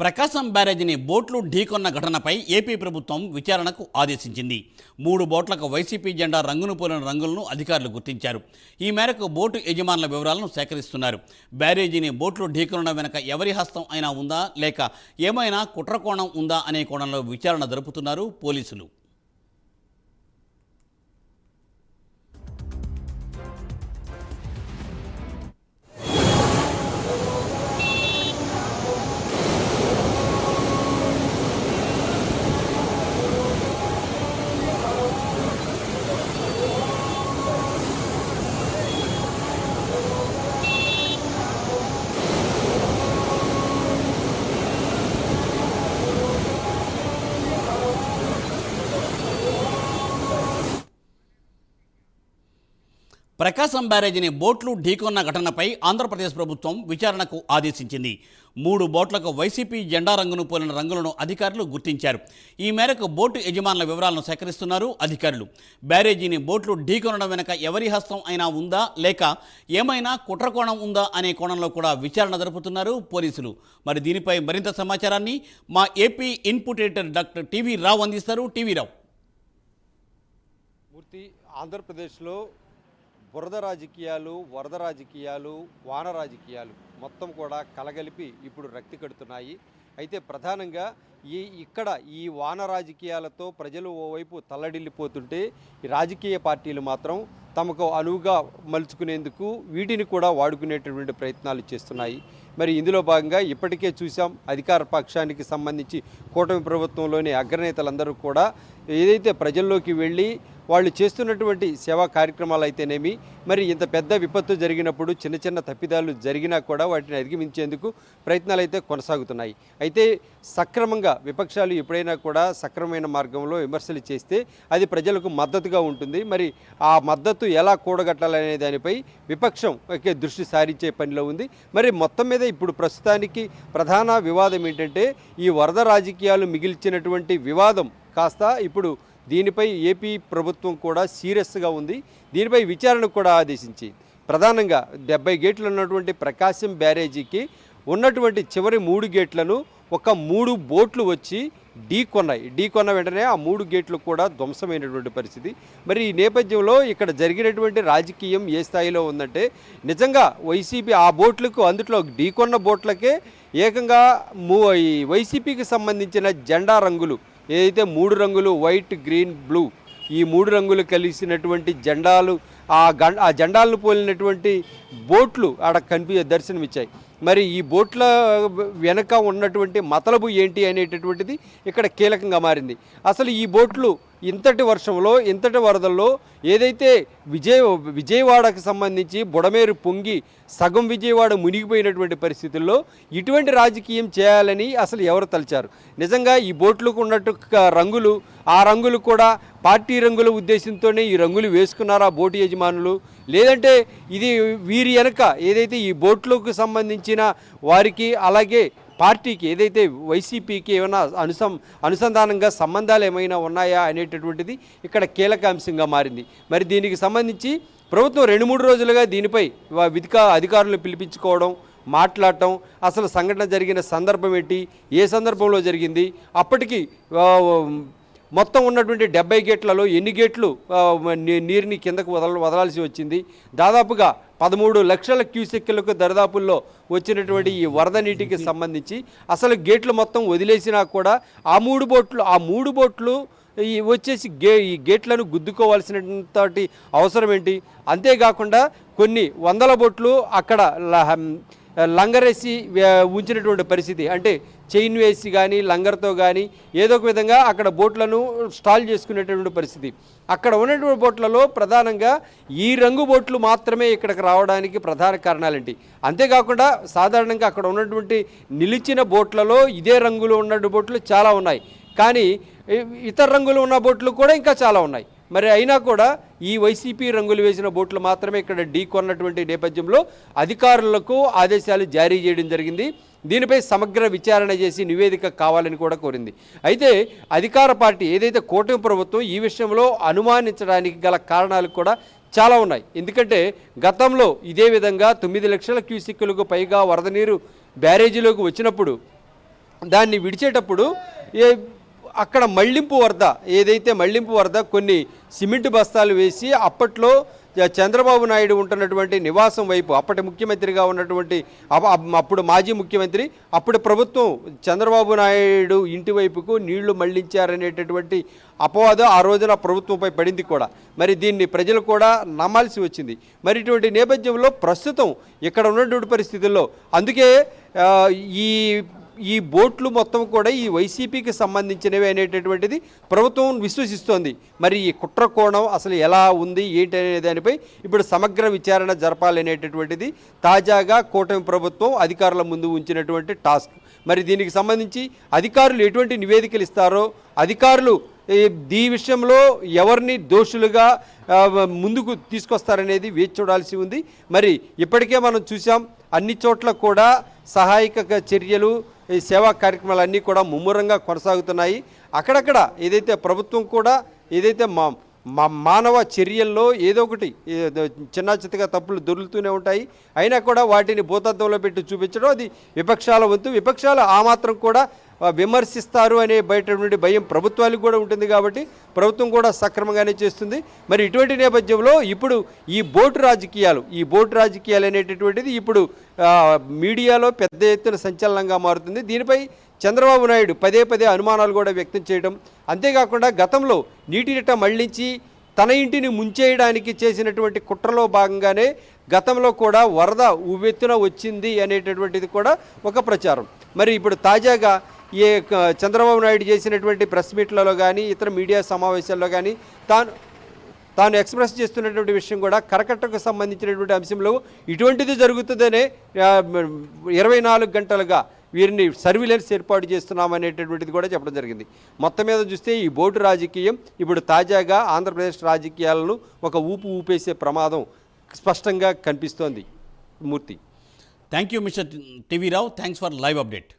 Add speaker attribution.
Speaker 1: ప్రకాశం బ్యారేజీని బోట్లు ఢీకొన్న ఘటనపై ఏపీ ప్రభుత్వం విచారణకు ఆదేశించింది. మూడు బోట్లకు వైసీపీ జెండా రంగును పోలిన రంగులను అధికారులు గుర్తించారు. ఈ మేరకు బోటు యజమానుల వివరాలను సేకరిస్తున్నారు. బ్యారేజీని బోట్లు ఢీకొనడం వెనక ఎవరి హస్తం అయినా ఉందా లేక ఏమైనా కుట్రకోణం ఉందా అనే కోణంలో విచారణ జరుపుతున్నారు పోలీసులు. ప్రకాశం బ్యారేజీని బోట్లు ఢీకొన్న ఘటనపై ఆంధ్రప్రదేశ్ ప్రభుత్వం విచారణకు ఆదేశించింది. మూడు బోట్లకు వైసీపీ జెండా రంగును పోలిన రంగులను అధికారులు గుర్తించారు. ఈ మేరకు బోటు యజమానుల వివరాలను సేకరిస్తున్నారు అధికారులు. బ్యారేజీని బోట్లు ఢీకొనడం వెనక ఎవరి హస్తం అయినా ఉందా? లేక ఏమైనా కుట్రకోణం ఉందా? అనే కోణంలో కూడా విచారణ జరుపుతున్నారు పోలీసులు. మరి దీనిపై మరింత సమాచారాన్ని మా AP input editor doctor TV Rao అందిస్తారు. టీవీ రావు.
Speaker 2: మూర్తి ఆంధ్రప్రదేశ్లో బురద రాజకీయాలు వరద రాజకీయాలు వాన రాజకీయాలు మొత్తం కూడా కలగలిపి ఇప్పుడు రక్తి కడుతున్నాయి. అయితే ప్రధానంగా ఈ ఇక్కడ ఈ వాన రాజకీయాలతో ప్రజలు ఓవైపు తల్లడిల్లిపోతుంటే రాజకీయ పార్టీలు మాత్రం తమకు అనువుగా మలుచుకునేందుకు వీటిని కూడా వాడుకునేటటువంటి ప్రయత్నాలు చేస్తున్నాయి. మరి ఇందులో భాగంగా ఇప్పటికే చూసాం అధికార పక్షానికి సంబంధించి కూటమి ప్రభుత్వంలోని అగ్రనేతలందరూ కూడా ఏదైతే ప్రజల్లోకి వెళ్ళి వాళ్ళు చేస్తున్నటువంటి సేవా కార్యక్రమాలు అయితేనేమి మరి ఇంత పెద్ద విపత్తు జరిగినప్పుడు చిన్న చిన్న తప్పిదాలు జరిగినా కూడా వాటిని అధిగమించేందుకు ప్రయత్నాలు అయితే కొనసాగుతున్నాయి. అయితే సక్రమంగా విపక్షాలు ఎప్పుడైనా కూడా సక్రమమైన మార్గంలో విమర్శలు చేస్తే అది ప్రజలకు మద్దతుగా ఉంటుంది. మరి ఆ మద్దతు ఎలా కూడగట్టాలనే దానిపై విపక్షం ఒకే దృష్టి సారించే పనిలో ఉంది. మరి మొత్తం మీద ఇప్పుడు ప్రస్తుతానికి ప్రధాన వివాదం ఏంటంటే ఈ వరద రాజకీయాలు మిగిల్చినటువంటి వివాదం. కాస్త ఇప్పుడు దీనిపై ఏపీ ప్రభుత్వం కూడా సీరియస్గా ఉంది. దీనిపై విచారణకు కూడా ఆదేశించి ప్రధానంగా డెబ్బై గేట్లు ఉన్నటువంటి ప్రకాశం బ్యారేజీకి ఉన్నటువంటి చివరి మూడు గేట్లను ఒక మూడు బోట్లు వచ్చి ఢీ కొన్నాయి. ఢీ కొన్న వెంటనే ఆ మూడు గేట్లు కూడా ధ్వంసమైనటువంటి పరిస్థితి. మరి ఈ నేపథ్యంలో ఇక్కడ జరిగినటువంటి రాజకీయం ఏ స్థాయిలో ఉందంటే నిజంగా వైసీపీ ఆ బోట్లకు అందుట్లో ఢీ కొన్న బోట్లకే ఏకంగా మూ ఈ వైసీపీకి సంబంధించిన జెండా రంగులు ఏదైతే మూడు రంగులు వైట్ గ్రీన్ బ్లూ ఈ మూడు రంగులు కలిసినటువంటి జెండాలు ఆ గం ఆ జెండాలను పోలినటువంటి బోట్లు ఆడ కనిపి దర్శనమిచ్చాయి. మరి ఈ బోట్ల వెనక ఉన్నటువంటి మతలబు ఏంటి అనేటటువంటిది ఇక్కడ కీలకంగా మారింది. అసలు ఈ బోట్లు ఇంతటి వర్షంలో ఇంతటి వరదల్లో ఏదైతే విజయ విజయవాడకు సంబంధించి బుడమేరు పొంగి సగం విజయవాడ మునిగిపోయినటువంటి పరిస్థితుల్లో ఇటువంటి రాజకీయం చేయాలని అసలు ఎవరు తలిచారు? నిజంగా ఈ బోట్లకు ఉన్నట్టు రంగులు ఆ రంగులు కూడా పార్టీ రంగుల ఉద్దేశంతోనే ఈ రంగులు వేసుకున్నారా బోటు యజమానులు? లేదంటే ఇది వీరి వెనక ఏదైతే ఈ బోట్లకు సంబంధించిన వారికి అలాగే పార్టీకి ఏదైతే వైసీపీకి ఏమైనా అనుసం అనుసంధానంగా సంబంధాలు ఏమైనా ఉన్నాయా అనేటటువంటిది ఇక్కడ కీలక అంశంగా మారింది. మరి దీనికి సంబంధించి ప్రభుత్వం రెండు మూడు రోజులుగా దీనిపై విధిక అధికారులు పిలిపించుకోవడం మాట్లాడటం అసలు సంఘటన జరిగిన సందర్భం ఏంటి ఏ సందర్భంలో జరిగింది అప్పటికి మొత్తం ఉన్నటువంటి డెబ్బై గేట్లలో ఎన్ని గేట్లు నీరుని కిందకు వదల వదలాల్సి వచ్చింది. దాదాపుగా పదమూడు లక్షల క్యూసెక్కులకు దరిదాపుల్లో వచ్చినటువంటి ఈ వరద నీటికి సంబంధించి అసలు గేట్లు మొత్తం వదిలేసినా కూడా ఆ మూడు బోట్లు ఆ మూడు బోట్లు ఈ వచ్చేసి గే ఈ గేట్లను గుద్దుకోవాల్సినటువంటి అవసరం ఏంటి అంతేకాకుండా కొన్ని వందల బోట్లు అక్కడ లంగరేసి ఉంచినటువంటి పరిస్థితి. అంటే చైన్ వేసి కానీ లంగర్తో కానీ ఏదో ఒక విధంగా అక్కడ బోట్లను స్టాల్ చేసుకునేటటువంటి పరిస్థితి. అక్కడ ఉన్నటువంటి బోట్లలో ప్రధానంగా ఈ రంగు బోట్లు మాత్రమే ఇక్కడికి రావడానికి ప్రధాన కారణాలేంటి? అంతేకాకుండా సాధారణంగా అక్కడ ఉన్నటువంటి నిలిచిన బోట్లలో ఇదే రంగులో ఉన్నటువంటి బోట్లు చాలా ఉన్నాయి. కానీ ఇతర రంగులు ఉన్న బోట్లు కూడా ఇంకా చాలా ఉన్నాయి. మరి అయినా కూడా ఈ వైసీపీ రంగులు వేసిన బోట్లు మాత్రమే ఇక్కడ ఢీ కొన్నటువంటి నేపథ్యంలో అధికారులకు ఆదేశాలు జారీ చేయడం జరిగింది. దీనిపై సమగ్ర విచారణ చేసి నివేదిక కావాలని కూడా కోరింది. అయితే అధికార పార్టీ ఏదైతే కూటమి ప్రభుత్వం ఈ విషయంలో అనుమానించడానికి గల కారణాలు కూడా చాలా ఉన్నాయి. ఎందుకంటే గతంలో ఇదే విధంగా తొమ్మిది లక్షల క్యూసిక్కులకు పైగా వరద నీరు బ్యారేజీలోకి వచ్చినప్పుడు దాన్ని విడిచేటప్పుడు ఏ అక్కడ మళ్ళింపు వరద ఏదైతే మళ్ళింపు వరద కొన్ని సిమెంట్ బస్తాలు వేసి అప్పట్లో చంద్రబాబు నాయుడు ఉంటున్నటువంటి నివాసం వైపు అప్పటి ముఖ్యమంత్రిగా ఉన్నటువంటి అప్పుడు మాజీ ముఖ్యమంత్రి అప్పుడు ప్రభుత్వం చంద్రబాబు నాయుడు ఇంటి వైపుకు నీళ్ళు మళ్ళించారనేటటువంటి అపవాదం ఆ రోజున ప్రభుత్వంపై పడింది కూడా. మరి దీన్ని ప్రజలు కూడా నమ్మాల్సి వచ్చింది. మరి ఇటువంటి నేపథ్యంలో ప్రస్తుతం ఇక్కడ ఉన్నటువంటి పరిస్థితుల్లో అందుకే ఈ ఈ బోట్లు మొత్తం కూడా ఈ వైసీపీకి సంబంధించినవి అనేటటువంటిది ప్రభుత్వం విశ్వసిస్తోంది. మరి ఈ కుట్ర కోణం అసలు ఎలా ఉంది ఏంటి అనే దానిపై ఇప్పుడు సమగ్ర విచారణ జరపాలనేటటువంటిది తాజాగా కూటమి ప్రభుత్వం అధికారుల ముందు ఉంచినటువంటి టాస్క్. మరి దీనికి సంబంధించి అధికారులు ఎటువంటి నివేదికలు ఇస్తారో అధికారులు ఈ విషయంలో ఎవరిని దోషులుగా ముందుకు తీసుకొస్తారనేది వేచి చూడాల్సి ఉంది. మరి ఇప్పటికే మనం చూసాం అన్ని చోట్ల కూడా సహాయక చర్యలు ఈ సేవా కార్యక్రమాలు అన్నీ కూడా ముమ్మరంగా కొనసాగుతున్నాయి. అక్కడక్కడ ఏదైతే ప్రభుత్వం కూడా ఏదైతే మా మా మానవ చర్యల్లో ఏదో ఒకటి చిన్న చిత్తగా తప్పులు దొరుకుతూనే ఉంటాయి. అయినా కూడా వాటిని భూతత్వంలో పెట్టి చూపించడం అది విపక్షాల వంతు. విపక్షాలు ఆ మాత్రం కూడా విమర్శిస్తారు అనే బయట నుండి భయం ప్రభుత్వాలకు కూడా ఉంటుంది కాబట్టి ప్రభుత్వం కూడా సక్రమంగానే చేస్తుంది. మరి ఇటువంటి నేపథ్యంలో ఇప్పుడు ఈ బోటు రాజకీయాలు ఈ బోటు రాజకీయాలు అనేటటువంటిది ఇప్పుడు మీడియాలో పెద్ద ఎత్తున సంచలనంగా మారుతుంది. దీనిపై చంద్రబాబు నాయుడు పదే పదే అనుమానాలు కూడా వ్యక్తం చేయడం అంతేకాకుండా గతంలో నీటినిట మళ్ళించి తన ఇంటిని ముంచేయడానికి చేసినటువంటి కుట్రలో భాగంగానే గతంలో కూడా వరద ఉవ్వెత్తున వచ్చింది అనేటటువంటిది కూడా ఒక ప్రచారం. మరి ఇప్పుడు తాజాగా ఏ క- చంద్రబాబు నాయుడు చేసినటువంటి ప్రెస్ మీట్లలో కానీ ఇతర మీడియా సమావేశాల్లో కానీ తాను తాను ఎక్స్ప్రెస్ చేస్తున్నటువంటి విషయం కూడా కరకట్టకు సంబంధించినటువంటి అంశంలో ఇటువంటిది జరుగుతుందనే ఇరవై నాలుగు గంటలుగా వీరిని సర్విలెన్స్ ఏర్పాటు చేస్తున్నామనేటటువంటిది కూడా చెప్పడం జరిగింది. మొత్తం మీద చూస్తే ఈ బోటు రాజకీయం ఇప్పుడు తాజాగా ఆంధ్రప్రదేశ్ రాజకీయాలను ఒక ఊపు ఊపేసే ప్రమాదం స్పష్టంగా కనిపిస్తోంది. Murthy.
Speaker 1: Thank you mister TV Rao thanks for live update